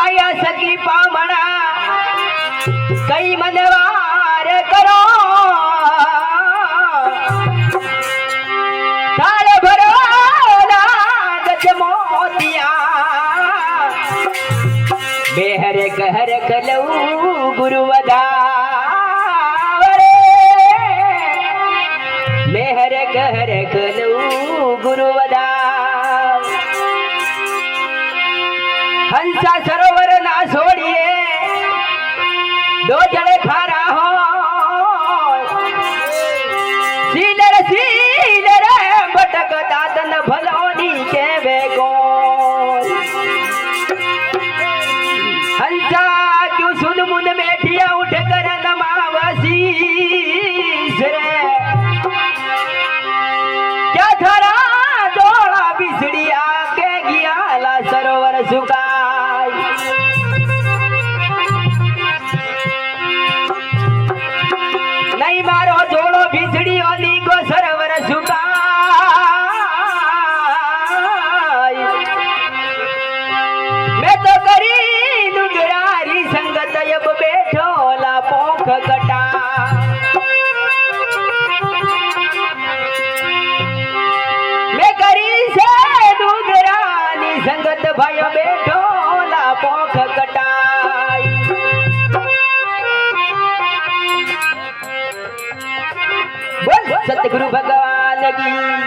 માયા સગી પામણા, કઈ મનવાર કરો? તાળ ભરો નાગજ મોતિયા, બેહર કહર કલઉ ગુરુવદાવરે મેહર કહર કલઉ ગુરુવદા હંસા સરો ના છોડીએ. દો જણે ખારા હો સીલર સીલર ભટક દાદન ભલોની કે વેગો હંસા ક્યુ સુન મુન બેઠિયા ઉઠ કર નમાવસી રે. ક્યાં થરા દોડા બિસડિયા કે ગિયાલા સરોવર સુકાય સંગત ભાઈઓ બેઠો લા પોખ કટાઈ બોલ સતગુરુ ભગવાન કી.